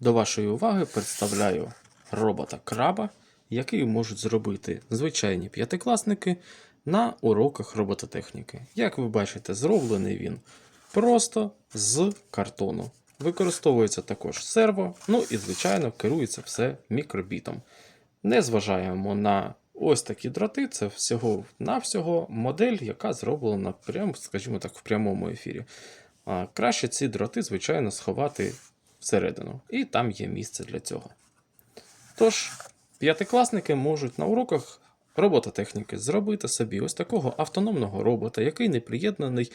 До вашої уваги представляю робота краба, який можуть зробити звичайні п'ятикласники на уроках робототехніки. Як ви бачите, зроблений він просто з картону. Використовується також серво, ну і, звичайно, керується все мікробітом. Не зважаємо на ось такі дроти, це всього-навсього модель, яка зроблена прямо, скажімо так, в прямому ефірі. А, краще ці дроти, звичайно, сховати всередину, і там є місце для цього. Тож, п'ятикласники можуть на уроках робототехніки зробити собі ось такого автономного робота, який не приєднаний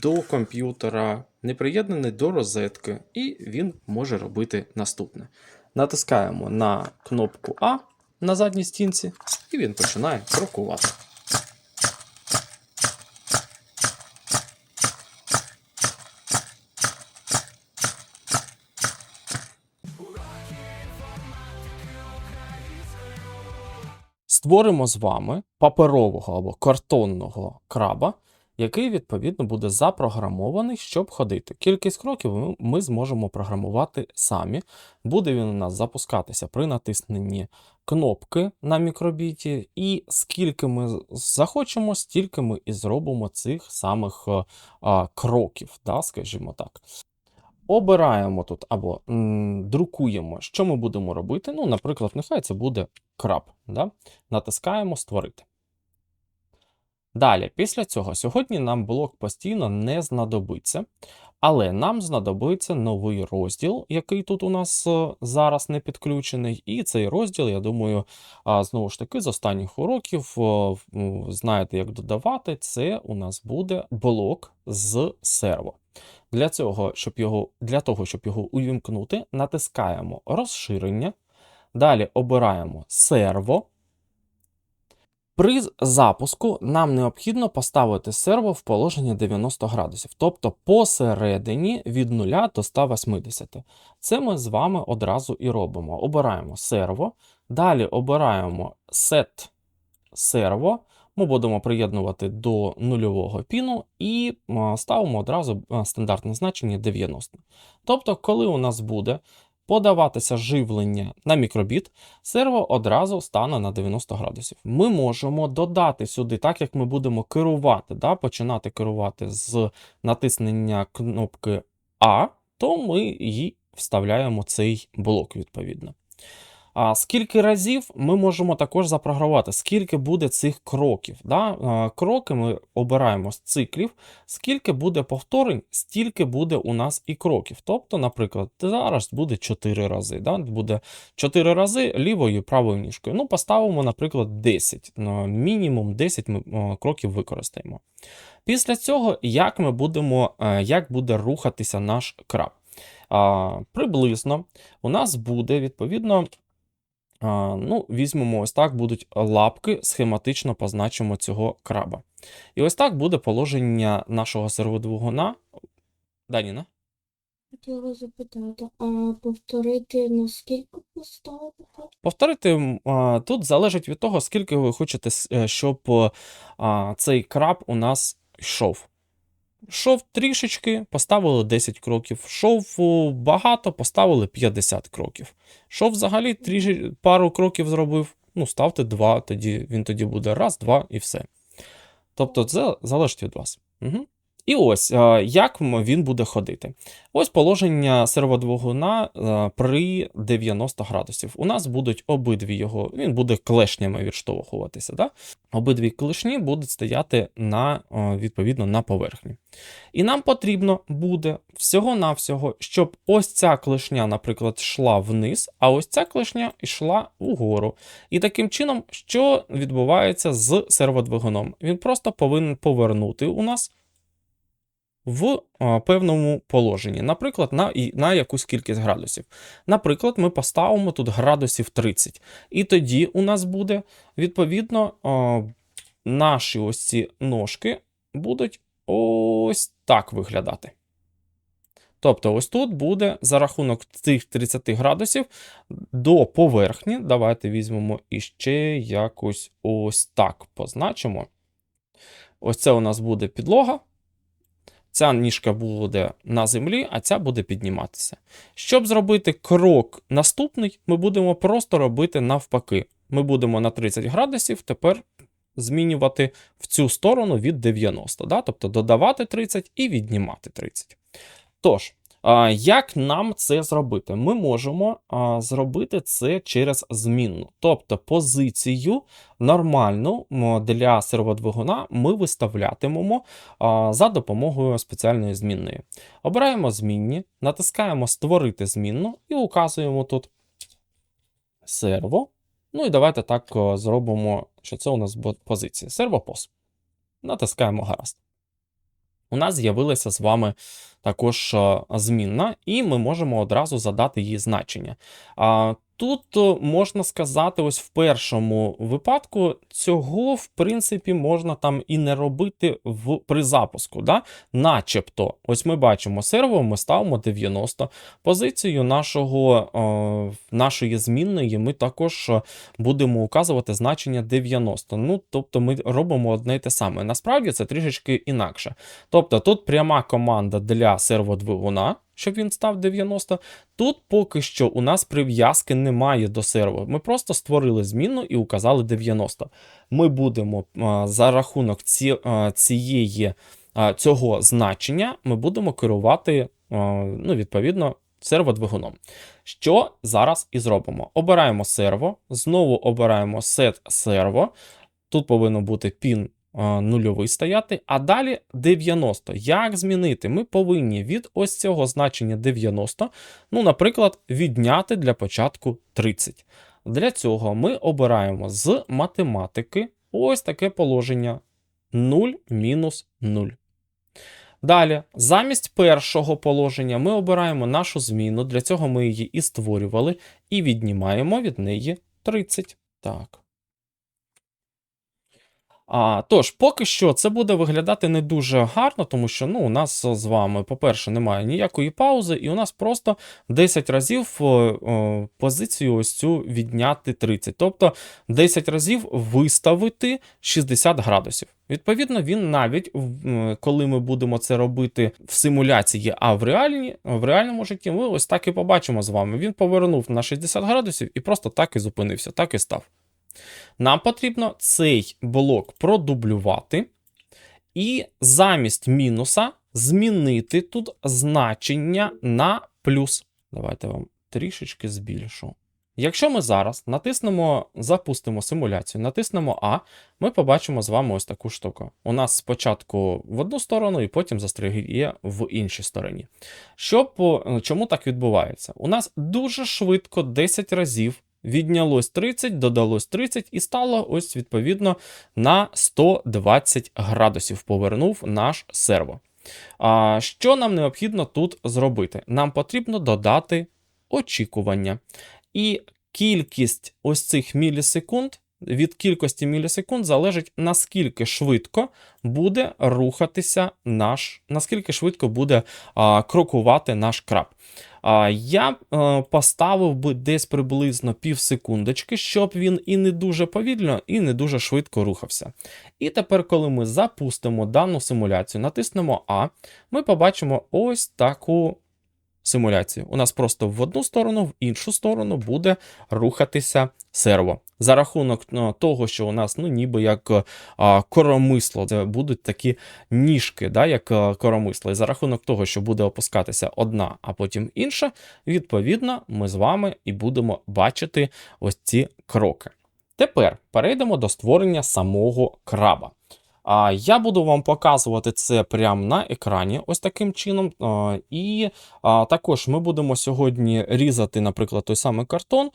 до комп'ютера, не приєднаний до розетки, і він може робити наступне. Натискаємо на кнопку А на задній стінці, і він починає крокувати. Створимо з вами паперового або картонного краба, який відповідно буде запрограмований, щоб ходити. Кількість кроків ми- зможемо програмувати самі. Буде він у нас запускатися при натисненні кнопки на мікробіті, і скільки ми захочемо, стільки ми і зробимо цих самих е, а, кроків, да, скажімо так. Обираємо тут або м, друкуємо, що ми будемо робити. Ну, наприклад, нехай це буде краб. Да? Натискаємо Створити. Далі, після цього, сьогодні нам блок постійно не знадобиться, але нам знадобиться новий розділ, який тут у нас е, зараз не підключений. І цей розділ, я думаю, знову ж таки, з останніх уроків е, знаєте, як додавати. Це у нас буде блок з серво. Для цього, щоб його, для того, щоб його увімкнути, натискаємо розширення. Далі обираємо серво. При запуску нам необхідно поставити серво в положення 90 градусів, тобто посередині від 0 до 180. Це ми з вами одразу і робимо. Обираємо серво, далі обираємо set серво. Ми будемо приєднувати до нульового піну і ставимо одразу стандартне значення 90. Тобто, коли у нас буде подаватися живлення на мікробіт, серво одразу стане на 90 градусів. Ми можемо додати сюди, так як ми будемо керувати, да, починати керувати з натиснення кнопки А, то ми її вставляємо цей блок відповідно. А скільки разів ми можемо також запрограмувати, скільки буде цих кроків. Да? Кроки ми обираємо з циклів, скільки буде повторень, стільки буде у нас і кроків. Тобто, наприклад, зараз буде 4 рази. Да? Буде 4 рази лівою і правою ніжкою. Ну, поставимо, наприклад, 10. Ну, Мінімум 10 ми кроків використаємо. Після цього, як ми будемо, е, як буде рухатися наш краб? А, приблизно у нас буде відповідно. Ну, візьмемо ось так, будуть лапки, схематично позначимо цього краба. І ось так буде положення нашого серводвигуна. Даніна. Хотіла запитати, а повторити наскільки поставити? Повторити тут залежить від того, скільки ви хочете, е, щоб цей краб у нас йшов. Йшов трішечки, поставили 10 кроків. Шов багато, поставили 50 кроків. Шов взагалі трішки, пару кроків зробив. Ну, ставте 2, тоді він тоді буде раз, два і все. Тобто, це залежить від вас. Угу. І ось як він буде ходити. Ось положення серводвигуна при 90 градусів. У нас будуть обидві його, він буде клешнями відштовхуватися. Да? Обидві клешні будуть стояти на, відповідно на поверхні. І нам потрібно буде всього-навсього, щоб ось ця клешня, наприклад, йшла вниз, а ось ця клешня йшла угору. І таким чином, що відбувається з серводвигуном? Він просто повинен повернути у нас в певному положенні, наприклад, на, на якусь кількість градусів. Наприклад, ми поставимо тут градусів 30. І тоді у нас буде, відповідно, наші ось ці ножки будуть ось так виглядати. Тобто, ось тут буде за рахунок цих 30 градусів до поверхні. Давайте візьмемо іще якось ось так позначимо. Ось це у нас буде підлога. Ця ніжка буде на землі, а ця буде підніматися. Щоб зробити крок наступний, ми будемо просто робити навпаки. Ми будемо на 30 градусів тепер змінювати в цю сторону від 90, да? тобто додавати 30 і віднімати 30. Тож, як нам це зробити? Ми можемо зробити це через змінну. Тобто позицію нормальну для серводвигуна ми виставлятимемо за допомогою спеціальної змінної. Обираємо змінні, натискаємо Створити змінну і указуємо тут серво. Ну і давайте так зробимо, що це у нас буде позиція. Сервопос. Натискаємо гаразд. У нас з'явилася з вами також змінна, і ми можемо одразу задати її значення. Тут можна сказати, ось в першому випадку цього, в принципі, можна там і не робити в, при запуску. Да? Начебто, ось ми бачимо серво, ми ставимо 90. Позицію нашого, е, нашої змінної ми також е, будемо указувати значення 90. Ну, тобто ми робимо одне й те саме. Насправді це трішечки інакше. Тобто тут пряма команда для серводвигуна, щоб він став 90. Тут поки що у нас прив'язки немає до серво. Ми просто створили зміну і указали 90. Ми будемо за рахунок ці, цієї, цього значення ми будемо керувати ну, відповідно серводвигуном. Що зараз і зробимо? Обираємо серво, знову обираємо set серво. Тут повинно бути пін нульовий стояти, а далі 90. Як змінити? Ми повинні від ось цього значення 90, ну, наприклад, відняти для початку 30. Для цього ми обираємо з математики ось таке положення 0 мінус 0. Далі, замість першого положення ми обираємо нашу зміну, для цього ми її і створювали, і віднімаємо від неї 30. Так. А, тож, поки що це буде виглядати не дуже гарно, тому що ну, у нас з вами, по-перше, немає ніякої паузи, і у нас просто 10 разів о, о, позицію ось цю відняти 30. Тобто 10 разів виставити 60 градусів. Відповідно, він навіть коли ми будемо це робити в симуляції, а в, реальні, в реальному житті, ми ось так і побачимо з вами. Він повернув на 60 градусів і просто так і зупинився, так і став. Нам потрібно цей блок продублювати і замість мінуса змінити тут значення на плюс. Давайте вам трішечки збільшу. Якщо ми зараз натиснемо, запустимо симуляцію, натиснемо А, ми побачимо з вами ось таку штуку. У нас спочатку в одну сторону, і потім застрягає в іншій стороні. Що по, чому так відбувається? У нас дуже швидко 10 разів віднялось 30, додалось 30 і стало ось відповідно на 120 градусів повернув наш серво. А що нам необхідно тут зробити? Нам потрібно додати очікування. І кількість ось цих мілісекунд. Від кількості мілісекунд залежить, наскільки швидко буде рухатися наш, наскільки швидко буде а, крокувати наш краб. А, я е, поставив би десь приблизно пів секундочки, щоб він і не дуже повільно, і не дуже швидко рухався. І тепер, коли ми запустимо дану симуляцію, натиснемо А, ми побачимо ось таку симуляцію. У нас просто в одну сторону, в іншу сторону буде рухатися серво. За рахунок ну, того, що у нас ну, ніби як а, коромисло, це будуть такі ніжки, да, як а, коромисло. І за рахунок того, що буде опускатися одна, а потім інша, відповідно, ми з вами і будемо бачити ось ці кроки. Тепер перейдемо до створення самого краба. А я буду вам показувати це прямо на екрані, ось таким чином. І також ми будемо сьогодні різати, наприклад, той самий картон.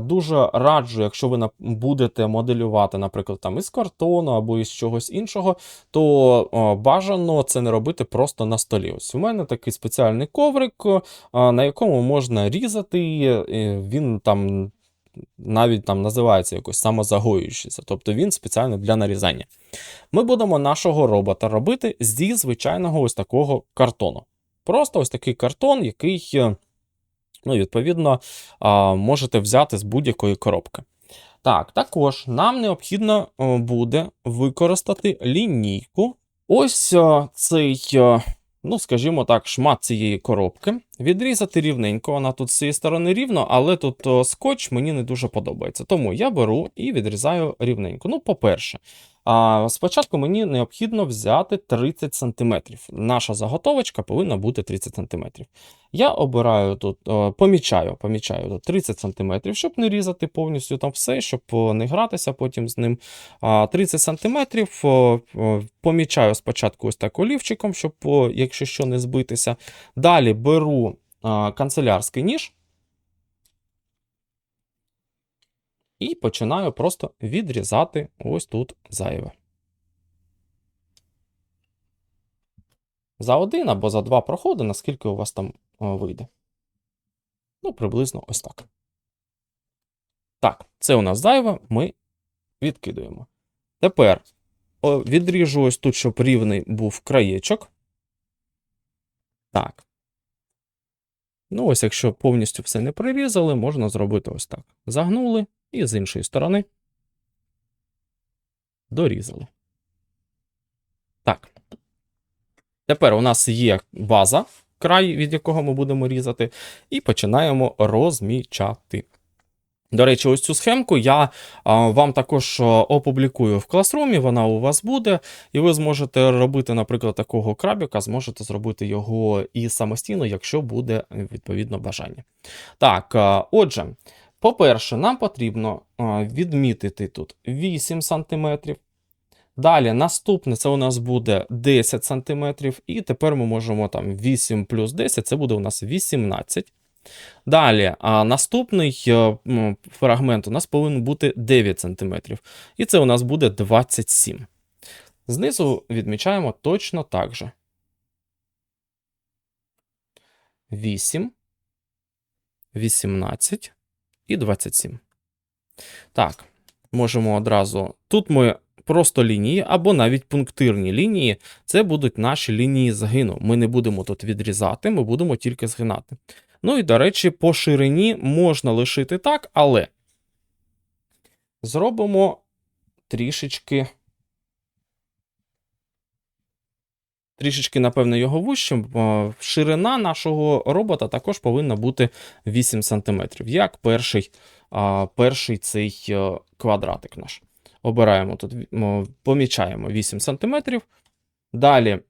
Дуже раджу, якщо ви будете моделювати, наприклад, там із картону або із чогось іншого, то бажано це не робити просто на столі. Ось у мене такий спеціальний коврик, на якому можна різати. Він там навіть там називається якось самозагоюючийся, тобто він спеціально для нарізання. Ми будемо нашого робота робити зі звичайного ось такого картону. Просто ось такий картон, який, е, ну, відповідно, можете взяти з будь-якої коробки. Так, також нам необхідно е, буде використати лінійку. Ось е, цей ну, скажімо так, шмат цієї коробки, відрізати рівненько. Вона тут з цієї сторони рівно, але тут о, скотч мені не дуже подобається. Тому я беру і відрізаю рівненько. Ну, по-перше, а, спочатку мені необхідно взяти 30 см. Наша заготовочка повинна бути 30 см. Я обираю тут, помічаю, помічаю тут 30 см, щоб не різати повністю там все, щоб не гратися потім з ним. 30 см о, помічаю спочатку ось так олівчиком, щоб, якщо що, не збитися. Далі беру канцелярський ніж і починаю просто відрізати ось тут зайве. За один або за два проходи, наскільки у вас там вийде. Ну, приблизно ось так. Так, це у нас зайве, ми відкидуємо. Тепер відріжу ось тут, щоб рівний був краєчок. Так. Ну, ось, якщо повністю все не прирізали, можна зробити ось так. Загнули і з іншої сторони дорізали. Так. Тепер у нас є база, край, від якого ми будемо різати, і починаємо розмічати. До речі, ось цю схемку я вам також опублікую в класрумі, вона у вас буде, і ви зможете робити, наприклад, такого крабіка, зможете зробити його і самостійно, якщо буде відповідно бажання. Так, отже, по-перше, нам потрібно відмітити тут 8 см. Далі наступне це у нас буде 10 см, і тепер ми можемо там 8 плюс 10, це буде у нас 18. Далі, а наступний е, фрагмент у нас повинен бути 9 см. І це у нас буде 27. Знизу відмічаємо точно так же. 8, 18 і 27. Так, можемо одразу. Тут ми просто лінії або навіть пунктирні лінії. Це будуть наші лінії згину. Ми не будемо тут відрізати, ми будемо тільки згинати. Ну і, до речі, по ширині можна лишити так, але зробимо трішечки. Трішечки, напевно, його вищим. Ширина нашого робота також повинна бути 8 см, як перший, перший цей е, квадратик наш. Обираємо тут, помічаємо 8 см. Далі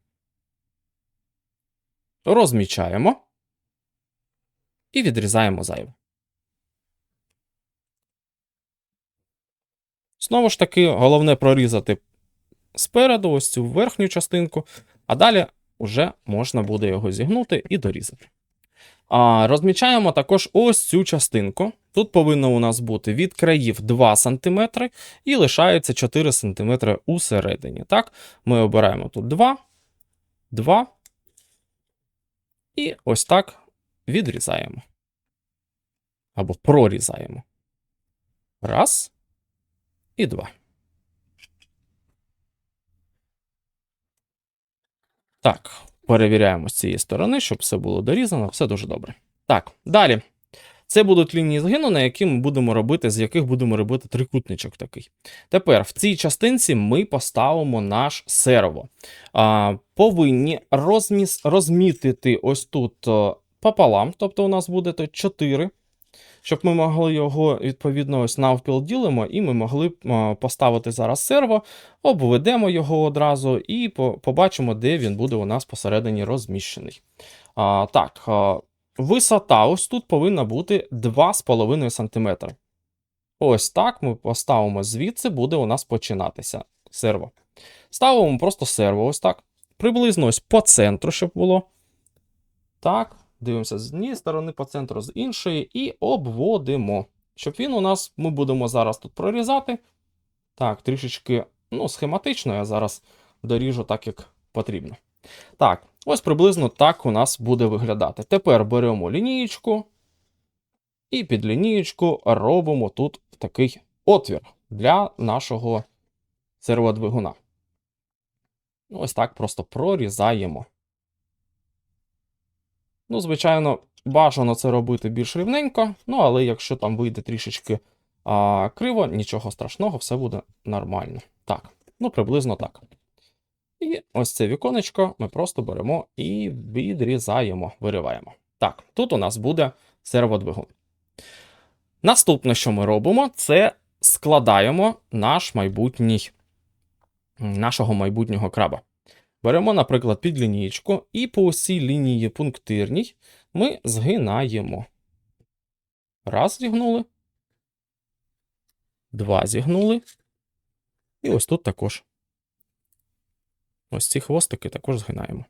розмічаємо і відрізаємо зайве. Знову ж таки, головне прорізати спереду ось цю верхню частинку, а далі вже можна буде його зігнути і дорізати. А, розмічаємо також ось цю частинку. Тут повинно у нас бути від країв 2 см і лишається 4 см усередині. Так, ми обираємо тут 2, 2 і ось так відрізаємо. Або прорізаємо. Раз і два. Так, перевіряємо з цієї сторони, щоб все було дорізано, все дуже добре. Так, далі. Це будуть лінії згину, на які ми будемо робити, з яких будемо робити трикутничок такий. Тепер в цій частинці ми поставимо наш серво. А, повинні розміс, розмітити ось тут пополам, тобто у нас буде тут 4, щоб ми могли його відповідно ось навпіл ділимо, і ми могли поставити зараз серво, обведемо його одразу і побачимо, де він буде у нас посередині розміщений. А, так, висота ось тут повинна бути 2,5 см. Ось так ми поставимо звідси, буде у нас починатися серво. Ставимо просто серво ось так. Приблизно ось по центру, щоб було. Так, дивимося з однієї сторони по центру, з іншої, і обводимо. Щоб він у нас, ми будемо зараз тут прорізати. Так, трішечки, ну, схематично, я зараз доріжу так, як потрібно. Так, ось приблизно так у нас буде виглядати. Тепер беремо лінієчку і під лінієчку робимо тут такий отвір для нашого серводвигуна. Ось так просто прорізаємо. Ну, звичайно, бажано це робити більш рівненько, ну, але якщо там вийде трішечки а, криво, нічого страшного, все буде нормально. Так, ну приблизно так. І ось це віконечко ми просто беремо і відрізаємо, вириваємо. Так, тут у нас буде серводвигун. Наступне, що ми робимо, це складаємо наш майбутній, нашого майбутнього краба. Беремо, наприклад, під лінієчку, і по усій лінії пунктирній ми згинаємо. Раз зігнули. Два зігнули. І ось тут також. Ось ці хвостики також згинаємо.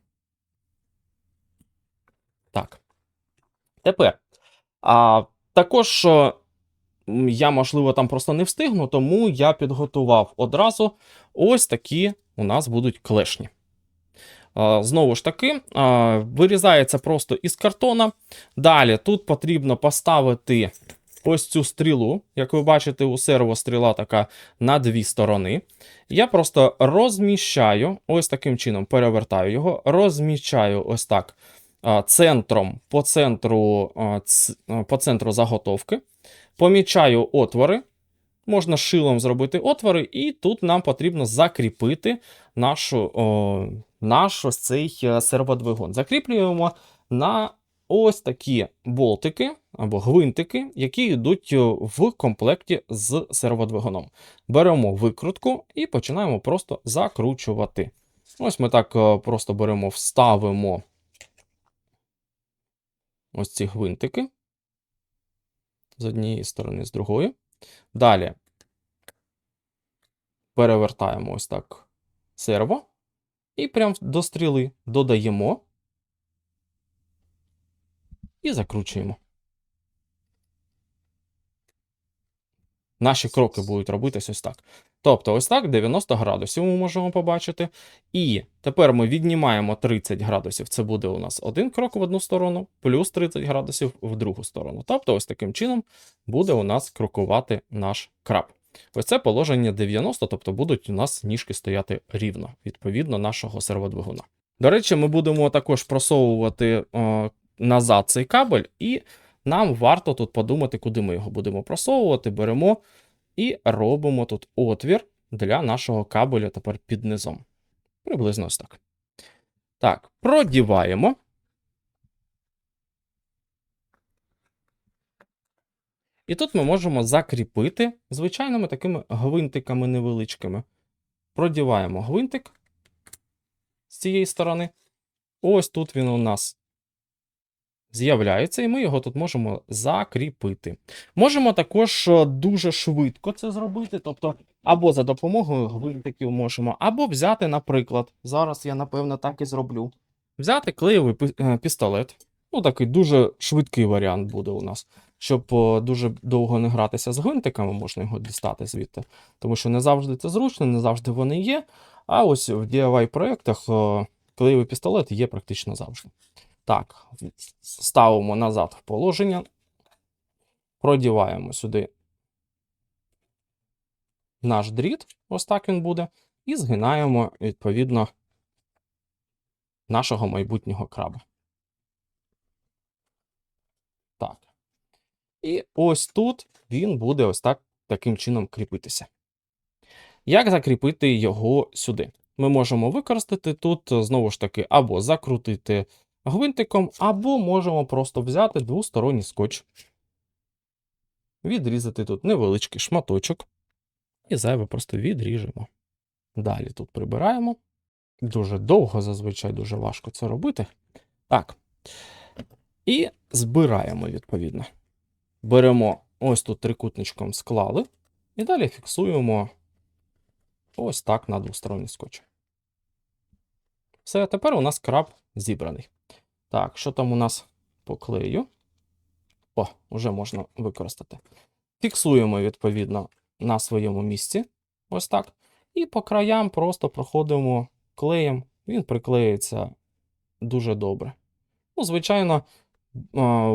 Так. Тепер. А, також е, я, можливо, там просто не встигну, тому я підготував одразу ось такі у нас будуть клешні. Знову ж таки, вирізається просто із картона. Далі тут потрібно поставити ось цю стрілу. Як ви бачите, у серво стріла така на дві сторони. Я просто розміщаю, ось таким чином перевертаю його, розміщаю ось так центром по центру, по центру заготовки. Помічаю отвори. Можна шилом зробити отвори, і тут нам потрібно закріпити нашу, о, наш ось цей е, серводвигун. Закріплюємо на ось такі болтики або гвинтики, які йдуть е, в комплекті з серводвигуном. Беремо викрутку і починаємо просто закручувати. Ось ми так е, просто беремо, вставимо ось ці гвинтики з однієї сторони, з другої. Далі перевертаємо ось так серво. І прямо до стріли додаємо і закручуємо. Наші кроки будуть робитись ось так. Тобто, ось так 90 градусів ми можемо побачити. І тепер ми віднімаємо 30 градусів. Це буде у нас один крок в одну сторону, плюс 30 градусів в другу сторону. Тобто, ось таким чином буде у нас крокувати наш краб. Ось це положення 90, тобто будуть у нас ніжки стояти рівно, відповідно нашого серводвигуна. До речі, ми будемо також просовувати е, назад цей кабель, і нам варто тут подумати, куди ми його будемо просовувати. Беремо і робимо тут отвір для нашого кабеля тепер під низом. Приблизно ось так. Так, продіваємо. І тут ми можемо закріпити звичайними такими гвинтиками невеличкими. Продіваємо гвинтик з цієї сторони. Ось тут він у нас з'являється, і ми його тут можемо закріпити. Можемо також е, дуже швидко це зробити, тобто, або за допомогою гвинтиків можемо, або взяти, наприклад, зараз я, напевно, так і зроблю. Взяти клеєвий е, пістолет. Ну, такий дуже швидкий варіант буде у нас. Щоб е, дуже довго не гратися з гвинтиками, можна його дістати звідти. Тому що не завжди це зручно, не завжди вони є. А ось в DIY проєктах е, клеєвий пістолет є практично завжди. Так, ставимо назад в положення, продіваємо сюди наш дріт, ось так він буде, і згинаємо, відповідно, нашого майбутнього краба. Так. І ось тут він буде ось так таким чином кріпитися. Як закріпити його сюди? Ми можемо використати тут, е, знову ж таки, або закрутити гвинтиком, або можемо просто взяти двосторонній скотч, відрізати тут невеличкий шматочок, і зайве просто відріжемо. Далі тут прибираємо. Дуже довго, зазвичай дуже важко це робити. Так. І збираємо, відповідно. Беремо ось тут трикутничком склали, і далі фіксуємо ось так на двосторонній скотч. Все, тепер у нас краб зібраний. Так, що там у нас по клею? О, вже можна використати. Фіксуємо, відповідно, на своєму місці. Ось так. І по краям просто проходимо клеєм. Він приклеюється дуже добре. Ну, звичайно,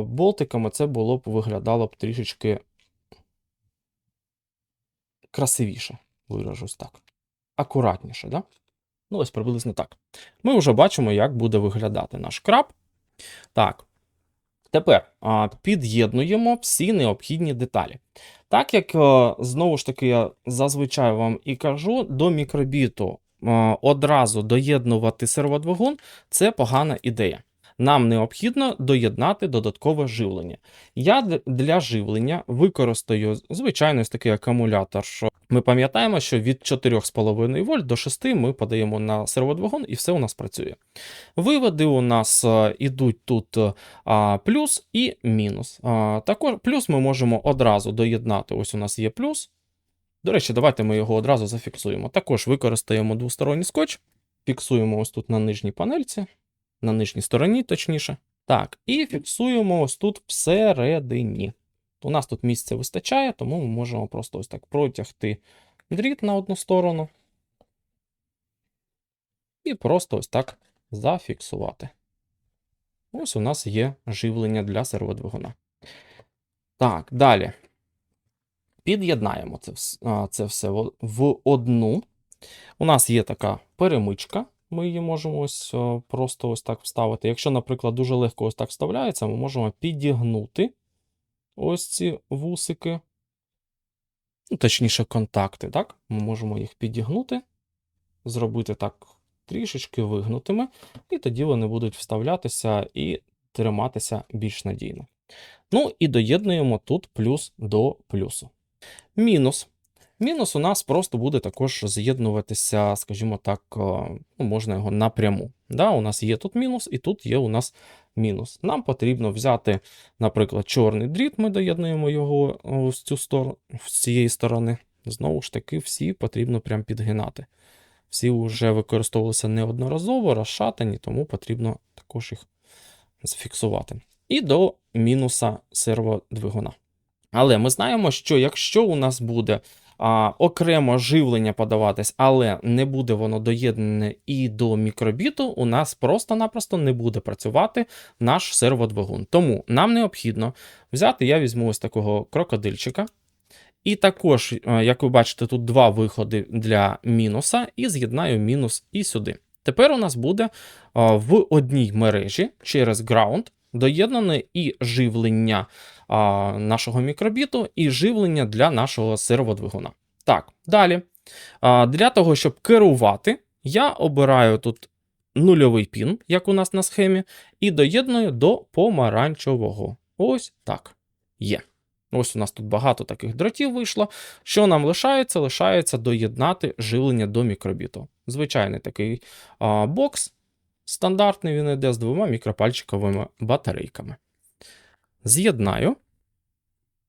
болтиками це було б виглядало б трішечки красивіше, виражусь так. Акуратніше, да? Ну, ось приблизно так. Ми вже бачимо, як буде виглядати наш краб. Так. Тепер під'єднуємо всі необхідні деталі. Так як, е, знову ж таки, я зазвичай вам і кажу, до мікробіту е, одразу доєднувати серводвигун, це погана ідея. Нам необхідно доєднати додаткове живлення. Я для живлення використаю звичайно ось такий акумулятор. Що ми пам'ятаємо, що від 4,5 вольт до 6 ми подаємо на серводвигун, і все у нас працює. Виводи у нас е, ідуть тут е, а, плюс і мінус. А, також плюс ми можемо одразу доєднати. Ось у нас є плюс. До речі, давайте ми його одразу зафіксуємо. Також використаємо двосторонній скотч, фіксуємо ось тут на нижній панельці, на нижній стороні, точніше. Так, і фіксуємо ось тут всередині. У нас тут місця вистачає, тому ми можемо просто ось так протягти дріт на одну сторону. І просто ось так зафіксувати. Ось у нас є живлення для серводвигуна. Так, далі. Під'єднаємо це, це все в- одну. У нас є така перемичка. Ми її можемо ось просто ось так вставити. Якщо, наприклад, дуже легко ось так вставляється, ми можемо підігнути ось ці вусики. Ну, точніше, контакти, так? Ми можемо їх підігнути, зробити так трішечки вигнутими, і тоді вони будуть вставлятися і триматися більш надійно. Ну і доєднуємо тут плюс до плюсу. Мінус. Мінус у нас просто буде також з'єднуватися, скажімо так, е, ну, можна його напряму. Да, у нас є тут мінус, і тут є у нас мінус. Нам потрібно взяти, наприклад, чорний дріт, ми доєднуємо його е, з, цю сторону, з цієї сторони. Знову ж таки, всі потрібно прям підгинати. Всі вже використовувалися неодноразово, розшатані, тому потрібно також їх зафіксувати. І до мінуса серводвигуна. Але ми знаємо, що якщо у нас буде а, окремо живлення подаватись, але не буде воно доєднане і до мікробіту, у нас просто-напросто не буде працювати наш серводвигун. Тому нам необхідно взяти, я візьму ось такого крокодильчика. І також, е, як ви бачите, тут два виходи для мінуса, і з'єднаю мінус і сюди. Тепер у нас буде е, в одній мережі через Ground доєднане і живлення а, нашого мікробіту, і живлення для нашого серводвигуна. Так, далі. А, для того, щоб керувати, я обираю тут нульовий пін, як у нас на схемі, і доєдную до помаранчевого. Ось так. Є. Ось у нас тут багато таких дротів вийшло. Що нам лишається? Лишається доєднати живлення до мікробіту. Звичайний такий а, бокс. Стандартний він йде з двома мікропальчиковими батарейками. З'єднаю.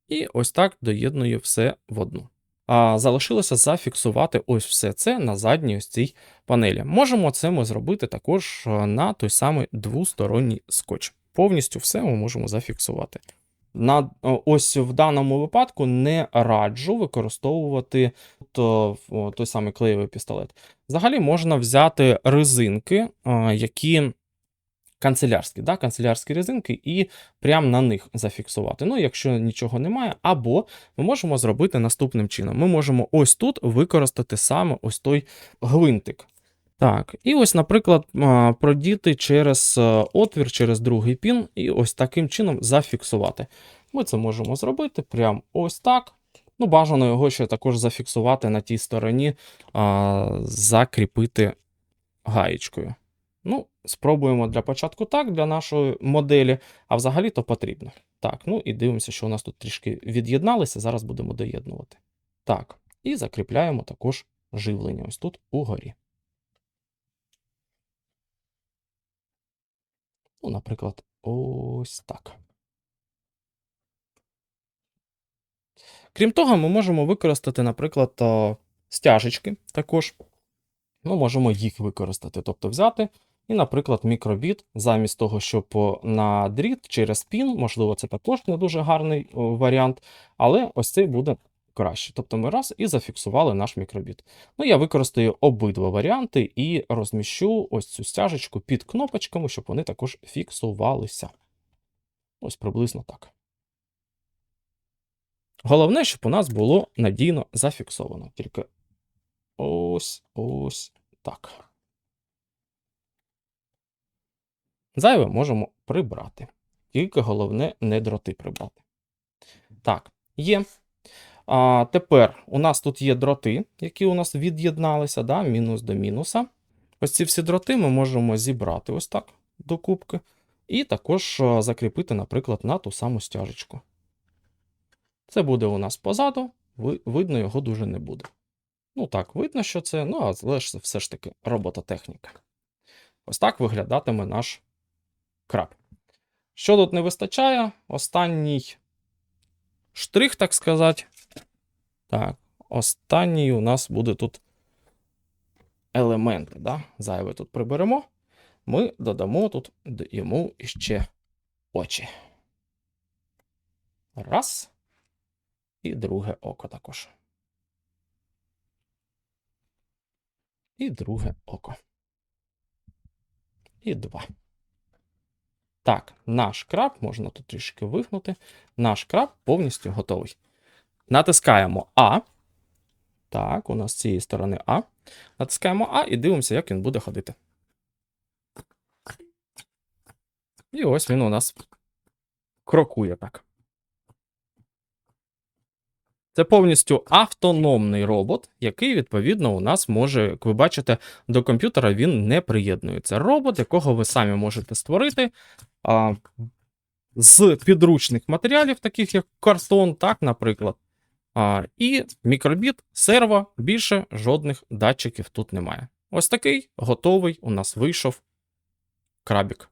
І ось так доєдную все в одну. А залишилося зафіксувати ось все це на задній ось цій панелі. Можемо це ми зробити також е, на той самий двосторонній скотч. Повністю все ми можемо зафіксувати. На ось в даному випадку не раджу використовувати то, о, той самий клеєвий пістолет. Взагалі можна взяти резинки, а, які канцелярські, да, канцелярські резинки, і прямо на них зафіксувати. Ну, якщо нічого немає, або ми можемо зробити наступним чином. Ми можемо ось тут використати саме ось той гвинтик. Так, і ось, наприклад, продіти через е, отвір, через другий пін, і ось таким чином зафіксувати. Ми це можемо зробити прямо ось так. Ну, бажано його ще також зафіксувати на тій стороні, закріпити гаєчкою. Ну, спробуємо для початку так, для нашої моделі, а взагалі то потрібно. Так, ну і дивимося, що у нас тут трішки від'єдналися, зараз будемо доєднувати. Так, і закріпляємо також живлення ось тут угорі. Ну, наприклад, ось так. Крім того, ми можемо використати, наприклад, стяжечки також. Ми можемо їх використати, тобто взяти і, наприклад, мікробіт, замість того, щоб о, на дріт через пін, можливо, це також не дуже гарний варіант, але ось цей буде краще. Тобто ми раз і зафіксували наш мікробіт. Ну, я використаю обидва варіанти і розміщу ось цю стяжечку під кнопочками, щоб вони також фіксувалися. Ось приблизно так. Головне, щоб у нас було надійно зафіксовано. Тільки ось ось так. Зайве можемо прибрати. Тільки головне не дроти прибрати. Так, є. А, тепер у нас тут є дроти, які у нас від'єдналися, да, мінус до мінуса. Ось ці всі дроти ми можемо зібрати ось так до кубки. І також закріпити, наприклад, на ту саму стяжечку. Це буде у нас позаду, видно його дуже не буде. Ну так, видно, що це, ну, але все ж таки робототехніка. Ось так виглядатиме наш краб. Що тут не вистачає? Останній штрих, так сказати. Так, останній у нас буде тут елементи. Да? Зайве тут приберемо. Ми додамо тут йому іще очі. Раз. І друге око також. І друге око. І два. Так, наш краб, можна тут трішки вигнути. Наш краб повністю готовий. Натискаємо А. Так, у нас з цієї сторони А. Натискаємо А і дивимося, як він буде ходити. І ось він у нас крокує так. Це повністю автономний робот, який, відповідно, у нас може, як ви бачите, до комп'ютера він не приєднується. Робот, якого ви самі можете створити а, з підручних матеріалів, таких як картон, так, наприклад. А, і мікробіт, серво, більше жодних датчиків тут немає. Ось такий готовий у нас вийшов крабік.